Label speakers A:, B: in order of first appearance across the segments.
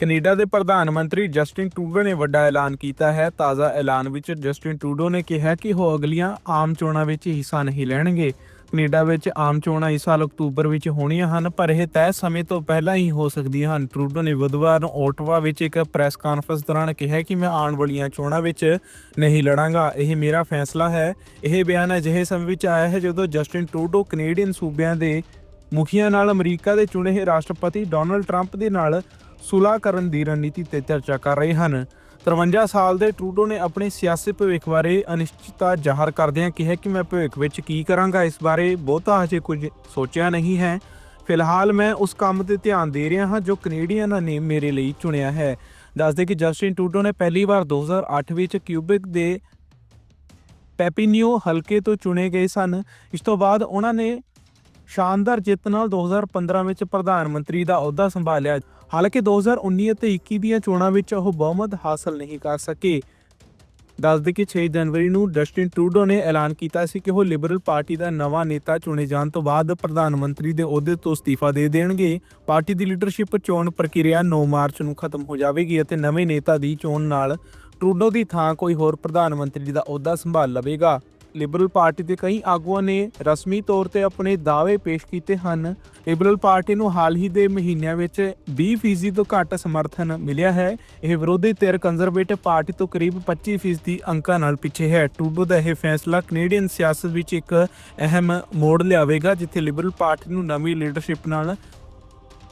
A: Canada ਦੇ ਪ੍ਰਧਾਨ ਮੰਤਰੀ ਜਸਟਿਨ ਟਰੂਡੋ ਨੇ ਵੱਡਾ ਐਲਾਨ ਕੀਤਾ ਹੈ। ਤਾਜ਼ਾ ਐਲਾਨ ਵਿੱਚ ਜਸਟਿਨ ਟਰੂਡੋ ਨੇ ਕਿਹਾ ਕਿ ਉਹ ਅਗਲੀਆਂ ਆਮ ਚੋਣਾਂ ਵਿੱਚ ਹਿੱਸਾ ਨਹੀਂ ਲੈਣਗੇ। ਕੈਨੇਡਾ ਵਿੱਚ ਆਮ ਚੋਣਾਂ ਇਸ ਸਾਲ ਅਕਤੂਬਰ ਵਿੱਚ ਹੋਣੀਆਂ ਹਨ, ਪਰ ਇਹ ਤੈਅ ਸਮੇਂ ਤੋਂ ਪਹਿਲਾਂ ਹੀ ਹੋ ਸਕਦੀਆਂ ਹਨ। ਟਰੂਡੋ ਨੇ ਬੁੱਧਵਾਰ ਨੂੰ ਓਟਵਾ ਵਿੱਚ ਇੱਕ ਪ੍ਰੈਸ ਕਾਨਫਰੰਸ ਦੌਰਾਨ ਕਿਹਾ ਕਿ ਮੈਂ ਆਉਣ ਵਾਲੀਆਂ ਚੋਣਾਂ ਵਿੱਚ ਨਹੀਂ ਲੜਾਂਗਾ। ਇਹ ਮੇਰਾ ਫੈਸਲਾ ਹੈ। ਇਹ ਬਿਆਨ ਅਜਿਹੇ ਸਮੇਂ ਵਿੱਚ ਆਇਆ ਹੈ ਜਦੋਂ ਜਸਟਿਨ ਟਰੂਡੋ ਕੈਨੇਡੀਅਨ ਸੂਬਿਆਂ ਦੇ ਮੁਖੀਆਂ ਨਾਲ ਅਮਰੀਕਾ ਦੇ ਚੁਣੇ ਹੋਏ ਰਾਸ਼ਟਰਪਤੀ ਡੋਨਲਡ ਟਰੰਪ ਦੇ ਨਾਲ ਸੁਲਾਹ ਕਰਨ ਦੀ ਰਣਨੀਤੀ ਤੇ ਚਰਚਾ ਕਰ ਰਹੇ ਹਨ। 53 ਸਾਲ ਦੇ ਟਰੂਡੋ ਨੇ ਆਪਣੇ ਸਿਆਸੀ ਭਵਿੱਖ ਬਾਰੇ ਅਨਿਸ਼ਚਿਤਤਾ ਜ਼ਾਹਰ ਕਰਦਿਆਂ ਕਿਹਾ ਕਿ ਮੈਂ ਭਵਿੱਖ ਵਿੱਚ ਕੀ ਕਰਾਂਗਾ ਇਸ ਬਾਰੇ ਬਹੁਤਾ ਹਜੇ ਕੁਝ ਸੋਚਿਆ ਨਹੀਂ ਹੈ। ਫਿਲਹਾਲ ਮੈਂ ਉਸ ਕੰਮ ਤੇ ਧਿਆਨ ਦੇ ਰਿਹਾ ਹਾਂ ਜੋ ਕੈਨੇਡੀਅਨਾਂ ਨੇ ਮੇਰੇ ਲਈ ਚੁਣਿਆ ਹੈ। ਦੱਸਦੇ ਕਿ ਜਸਟਿਨ ਟਰੂਡੋ ਨੇ ਪਹਿਲੀ ਵਾਰ 2008 ਵਿੱਚ ਕਿਊਬਿਕ ਦੇ ਪੈਪੀਨੀਓ ਹਲਕੇ ਤੋਂ ਚੁਣੇ ਗਏ ਸਨ। ਇਸ ਤੋਂ ਬਾਅਦ ਉਹਨਾਂ ਨੇ ਸ਼ਾਨਦਾਰ ਜਿੱਤ ਨਾਲ 2015 ਵਿੱਚ ਪ੍ਰਧਾਨ ਮੰਤਰੀ ਦਾ ਅਹੁਦਾ ਸੰਭਾਲਿਆ। ਹਾਲਾਂਕਿ 2019 ਅਤੇ 21 ਦੀਆਂ ਚੋਣਾਂ ਵਿੱਚ ਉਹ ਬਹੁਮਤ ਹਾਸਲ ਨਹੀਂ ਕਰ ਸਕੇ। ਦੱਸਦੇ ਕਿ 6 ਜਨਵਰੀ ਨੂੰ ਡਸਟਿਨ ਟਰੂਡੋ ਨੇ ਐਲਾਨ ਕੀਤਾ ਸੀ ਕਿ ਉਹ ਲਿਬਰਲ ਪਾਰਟੀ ਦਾ ਨਵਾਂ ਨੇਤਾ ਚੁਣੇ ਜਾਣ ਤੋਂ ਬਾਅਦ ਪ੍ਰਧਾਨ ਮੰਤਰੀ ਦੇ ਅਹੁਦੇ ਤੋਂ ਅਸਤੀਫਾ ਦੇ ਦੇਣਗੇ। ਪਾਰਟੀ ਦੀ ਲੀਡਰਸ਼ਿਪ ਚੋਣ ਪ੍ਰਕਿਰਿਆ 9 ਮਾਰਚ ਨੂੰ ਖਤਮ ਹੋ ਜਾਵੇਗੀ ਅਤੇ ਨਵੇਂ ਨੇਤਾ ਦੀ ਚੋਣ ਨਾਲ ਟਰੂਡੋ ਦੀ ਥਾਂ ਕੋਈ ਹੋਰ ਪ੍ਰਧਾਨ ਮੰਤਰੀ ਦਾ ਅਹੁਦਾ ਸੰਭਾਲ ਲਵੇਗਾ। ਲਿਬਰਲ ਪਾਰਟੀ ਦੇ ਕਈ ਆਗੂਆਂ ਨੇ ਰਸਮੀ ਤੌਰ ਤੇ ਆਪਣੇ ਦਾਅਵੇ ਪੇਸ਼ ਕੀਤੇ ਹਨ। ਲਿਬਰਲ ਪਾਰਟੀ ਨੂੰ ਹਾਲ ਹੀ ਦੇ ਮਹੀਨਿਆਂ ਵਿੱਚ 20% ਤੋਂ ਘੱਟ ਸਮਰਥਨ ਮਿਲਿਆ ਹੈ। ਇਹ ਵਿਰੋਧੀ ਧਿਰ ਕੰਜ਼ਰਵੇਟਿਵ ਪਾਰਟੀ ਤੋਂ ਕਰੀਬ 25% ਅੰਕਾਂ ਨਾਲ ਪਿੱਛੇ ਹੈ। ਟੂਡੋ ਦਾ ਇਹ ਫੈਸਲਾ ਕੈਨੇਡੀਅਨ ਸਿਆਸਤ ਵਿੱਚ ਇੱਕ ਅਹਿਮ ਮੋੜ ਲਿਆਵੇਗਾ, ਜਿੱਥੇ ਲਿਬਰਲ ਪਾਰਟੀ ਨੂੰ ਨਵੀਂ ਲੀਡਰਸ਼ਿਪ ਨਾਲ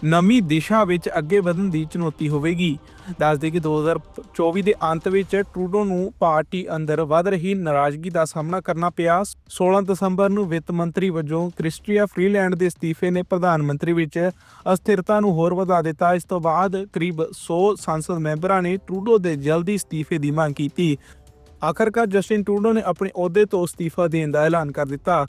A: ਨਵੀਂ ਦਿਸ਼ਾ ਵਿੱਚ ਅੱਗੇ ਵਧਣ ਦੀ ਚੁਣੌਤੀ ਹੋਵੇਗੀ। ਦੱਸਦੇ ਕਿ 2024 ਦੇ ਅੰਤ ਵਿੱਚ ਟਰੂਡੋ ਨੂੰ ਪਾਰਟੀ ਅੰਦਰ ਵੱਧ ਰਹੀ ਨਾਰਾਜ਼ਗੀ ਦਾ ਸਾਹਮਣਾ ਕਰਨਾ ਪਿਆ। 16 ਦਸੰਬਰ ਨੂੰ ਵਿੱਤ ਮੰਤਰੀ ਵਜੋਂ ਕ੍ਰਿਸਟੀਆ ਫਰੀਲੈਂਡ ਦੇ ਅਸਤੀਫੇ ਨੇ ਪ੍ਰਧਾਨ ਮੰਤਰੀ ਵਿੱਚ ਅਸਥਿਰਤਾ ਨੂੰ ਹੋਰ ਵਧਾ ਦਿੱਤਾ। ਇਸ ਤੋਂ ਬਾਅਦ ਕਰੀਬ 100 ਸੰਸਦ ਮੈਂਬਰਾਂ ਨੇ ਟਰੂਡੋ ਦੇ ਜਲਦੀ ਅਸਤੀਫੇ ਦੀ ਮੰਗ ਕੀਤੀ। ਆਖਰਕਾਰ ਜਸਟਿਨ ਟਰੂਡੋ ਨੇ ਆਪਣੇ ਅਹੁਦੇ ਤੋਂ ਅਸਤੀਫਾ ਦੇਣ ਦਾ ਐਲਾਨ ਕਰ ਦਿੱਤਾ।